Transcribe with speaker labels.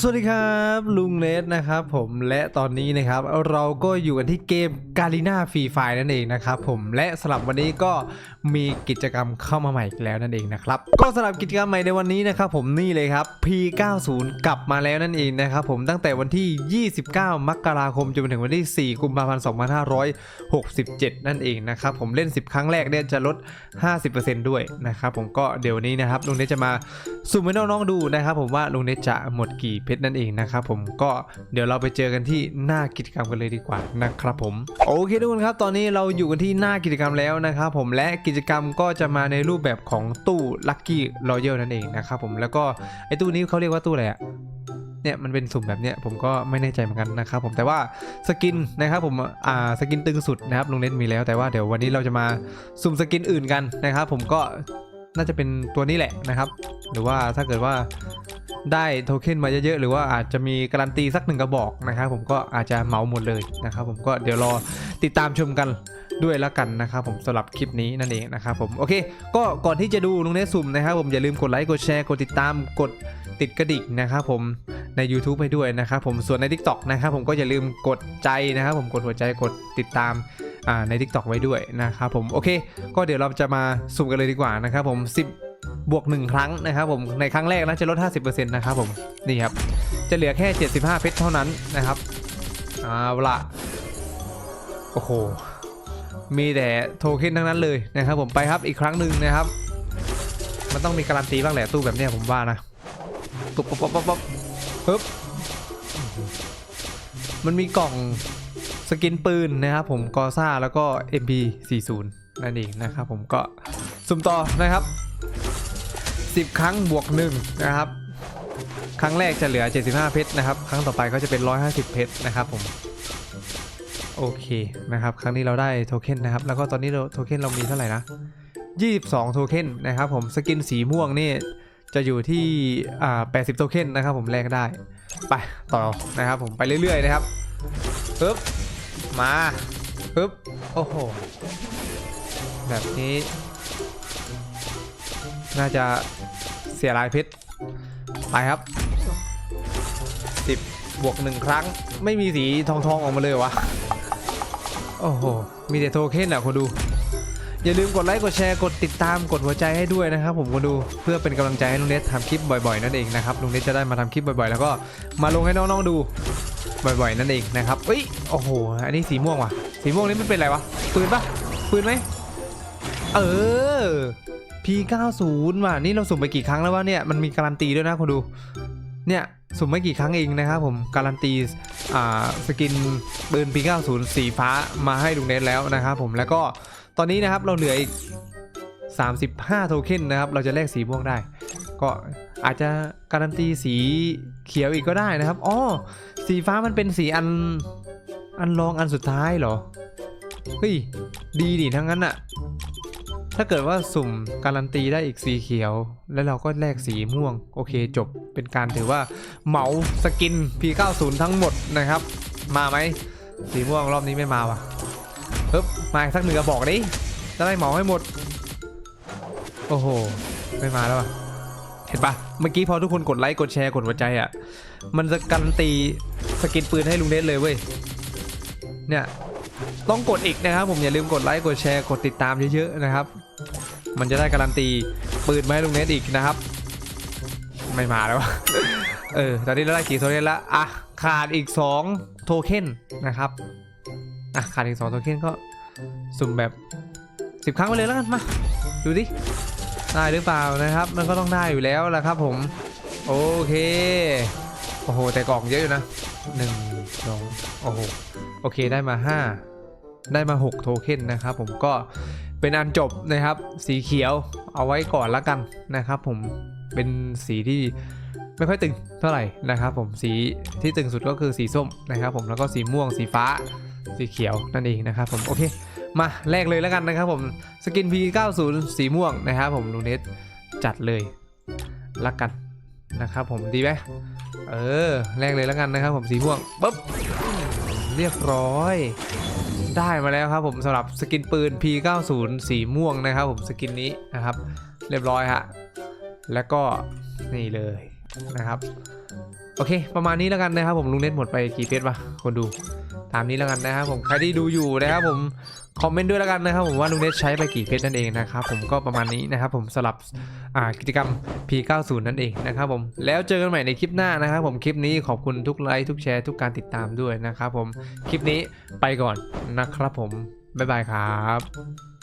Speaker 1: สวัสดีครับลุงเนทนะครับผมและตอนนี้นะครับเราก็อยู่กันที่เกมกา r ีนาฟรีไฟนั่นเองนะครับผมและสำหรับวันนี้ก็มีกิจกรรมเข้ามาใหม่อีกแล้วนั่นเองนะครับก็สำหรับกิจกรรมใหม่ในวันนี้นะครับผมนี่เลยครับ P90 กลับมาแล้วนั่นเองนะครับผมตั้งแต่วันที่ 29 มกราคมจนถึงวันที่ 4 กุมภาพันธ์ 2567 นั่นเองนะครับผมเล่น 10 ครั้งแรกเนี่ยจะลด 50%ด้วยนะครับผมก็เดี๋ยวนี้นะครับลุงเนทจะมาสุ่มให้น้องๆดูนะครับผมว่าลุงเนทจะหมดกี่เพชรนั่นเองนะครับผมก็เดี๋ยวเราไปเจอกันที่หน้ากิจกรรมกันเลยดีกว่านะครับผมโอเคทุกคนครับ ตอนนี้เราอยู่กันที่หน้ากิจกรรมแล้วนะครับผมและกิจกรรมก็จะมาในรูปแบบของตู้ลัคกี้รอยัลนั่นเองนะครับผมแล้วก็ไอ้ตู้นี้เขาเรียกว่าตู้อะไรอะเนี่ยมันเป็นสุ่มแบบเนี้ยผมก็ไม่แน่ใจเหมือนกันนะครับผมแต่ว่าสกินนะครับผมอ่าสกินตึงสุดนะครับลุงเน็ตมีแล้วแต่ว่าเดี๋ยววันนี้เราจะมาสุ่มสกินอื่นกันนะครับผมก็น่าจะเป็นตัวนี้แหละนะครับ หรือว่าถ้าเกิดว่า ได้โทเค็นมาเยอะๆหรือว่าอาจจะมีการันตีสักหนึ่งกระบอกนะครับผมก็อาจจะเหมาหมดเลยนะครับผมก็เดี๋ยวรอติดตามชมกันด้วยล้วกันนะครับผมสำหรับคลิปนี้นั่นเองนะครับผมโอเค ก็ก่อนที่จะดูลุงเนสสุ่มนะครับผมอย่าลืมกดไลค์กดแชร์กดติดตามกดติดกระดิ่งนะครับผมใน YouTube ให้ด้วยนะครับผมส่วนใน TikTok นะครับผมก็อย่าลืมกดใจนะครับผมกดหัวใจกดติดตามใน TikTok ไว้ด้วยนะครับผมโอเค ก็เดี๋ยวเราจะมาสุ่มกันเลยดีกว่านะครับผม10 บวก 1 ครั้งนะครับผมในครั้งแรกนะจะลด 50%นะครับผมนี่ครับจะเหลือแค่ 75 เพชรเท่านั้นนะครับเอาละโอ้โหมีแต่โทเค็นทั้งนั้นเลยนะครับผมไปครับอีกครั้งหนึ่งนะครับ มันต้องมีการันตีบ้างแหละตู้แบบนี้ผมว่านะปุ๊บปุ๊บปุ๊บปุ๊บปุ๊บปึ๊บมันมีกล่องสกินปืนนะครับผมกอซ่าแล้วก็ MP40 นั่นเองนะครับผมก็สุ่มต่อนะครับ 10 ครั้งบวก1นะครับ ครั้งแรกจะเหลือ 75 เพชรนะครับ ครั้งต่อไปก็จะเป็น 150 เพชรนะครับผมโอเคนะครับ ครั้งนี้เราได้โทเค็นนะครับ แล้วก็ตอนนี้เราโทเค็นเรามีเท่าไหร่นะ 22 โทเค็นนะครับผมสกินสีม่วงนี่จะอยู่ที่อ่า80 โทเค็นนะครับผมแลกได้ ไปต่อนะครับผมไปเรื่อยๆนะครับปึ๊บมาปึ๊บโอ้โหแบบนี้ น่าจะ เสียรายเพชรไปครับ10บบวก1ครั้ง ไม่มีสีทองทองออกมาเลยวะโอ้โห มีแต่โทเค็นอะคนดู อย่าลืมกดไลค์กดแชร์กดติดตามกดหัวใจให้ด้วยนะครับผมคนดูเพื่อเป็นกำลังใจให้ลุงเนททำคลิปบ่อยๆนั่นเองนะครับลุงเนทจะได้มาทำคลิปบ่อยๆ แล้วก็มาลงให้น้องๆดูบ่อยๆนั่นเองนะครับเอ้ยโอ้โห อันนี้สีม่วงว่ะ สีม่วงนี่มันเป็นอะไรวะปืนปะปืนไหม เออ P90 ว่ะนี่เราสุ่มไปกี่ครั้งแล้ววะเนี่ยมันมีการันตีด้วยนะคนดูเนี่ยสุ่มไม่กี่ครั้งเองนะครับผมการันตีอ่าสกินปืน P90 สีฟ้ามาให้ลุงเนทแล้วนะครับผมแล้วก็ตอนนี้นะครับเราเหลืออีก 35 โทเค็นนะครับเราจะแลกสีม่วงได้ ก็อาจจะการันตีสีเขียวอีกก็ได้นะครับอ๋อสีฟ้ามันเป็นสีอันอันรองอันสุดท้ายเหรอเฮ้ยดีดิทั้งนั้นอะ ถ้าเกิดว่าสุ่มการันตีได้อีกสีเขียว แล้วเราก็แลกสีม่วง โอเคจบเป็นการถือว่าเหมาสกิน P90 ทั้งหมดนะครับ มาไหมสีม่วงรอบนี้ไม่มาว่ะปึ๊บมาสักหนึ่งกระบอกดิจะได้เหมาให้หมด โอ้โห ไม่มาแล้วอะเห็นปะเมื่อกี้พอทุกคนกดไลค์กดแชร์กดหัวใจอะ มันจะการันตีสกินปืนให้ลุงเดชเลยเว้ย เนี่ย ต้องกดอีกนะครับผมอย่าลืมกดไลค์กดแชร์กดติดตามเยอะๆนะครับ มันจะได้การันตีปืนมาให้ลุงเนทอีกนะครับ ไม่มาแล้ว เออตอนนี้เราได้กี่โทเค็นแล้วอะขาดอีก 2 โทเค็นนะครับอะขาดอีก 2 โทเค็นก็สุ่มแบบ 10 ครั้งไปเลยแล้วกันมาดูดิได้หรือเปล่านะครับ มันก็ต้องได้อยู่แล้วแหละครับผมโอเคโอ้โหแต่กล่องเยอะอยู่นะหนึ่งสองโอ้โหโอเคได้มา5 ได้มา 6 โทเค็นนะครับผมก็เป็นอันจบนะครับ สีเขียวเอาไว้ก่อนละกันนะครับผมเป็นสีที่ไม่ค่อยตึงเท่าไหร่นะครับผมสีที่ตึงสุดก็คือสีส้มนะครับผมแล้วก็สีม่วงสีฟ้าสีเขียวนั่นเองนะครับผมโอเคมาแลกเลยแล้วกันนะครับผมสกิน P90 สีม่วงนะครับผมลูเนสจัดเลยละกันนะครับผมดีไหม เออแรกเลยแล้วกันนะครับผมสีม่วงปุ๊บเรียบร้อย ได้มาแล้วครับผมสำหรับสกินปืน P90 สีม่วงนะครับผมสกินนี้นะครับ เรียบร้อยฮะแล้วก็นี่เลยนะครับ โอเค ประมาณนี้แล้วกันนะครับผมลุงเน็ตหมดไปกี่เพชรวะคนดูตามนี้แล้วกันนะครับผมใครที่ดูอยู่นะครับผมคอมเมนต์ด้วยแล้วกันนะครับผมว่าลุงเน็ตใช้ไปกี่เพชรนั่นเองนะครับผมก็ประมาณนี้นะครับผมสลับกิจกรรม P90 นั่นเองนะครับผมแล้วเจอกันใหม่ในคลิปหน้านะครับผมคลิปนี้ขอบคุณทุกไลค์ทุกแชร์ทุกการติดตามด้วยนะครับผมคลิปนี้ไปก่อนนะครับผมบ๊ายบายครับ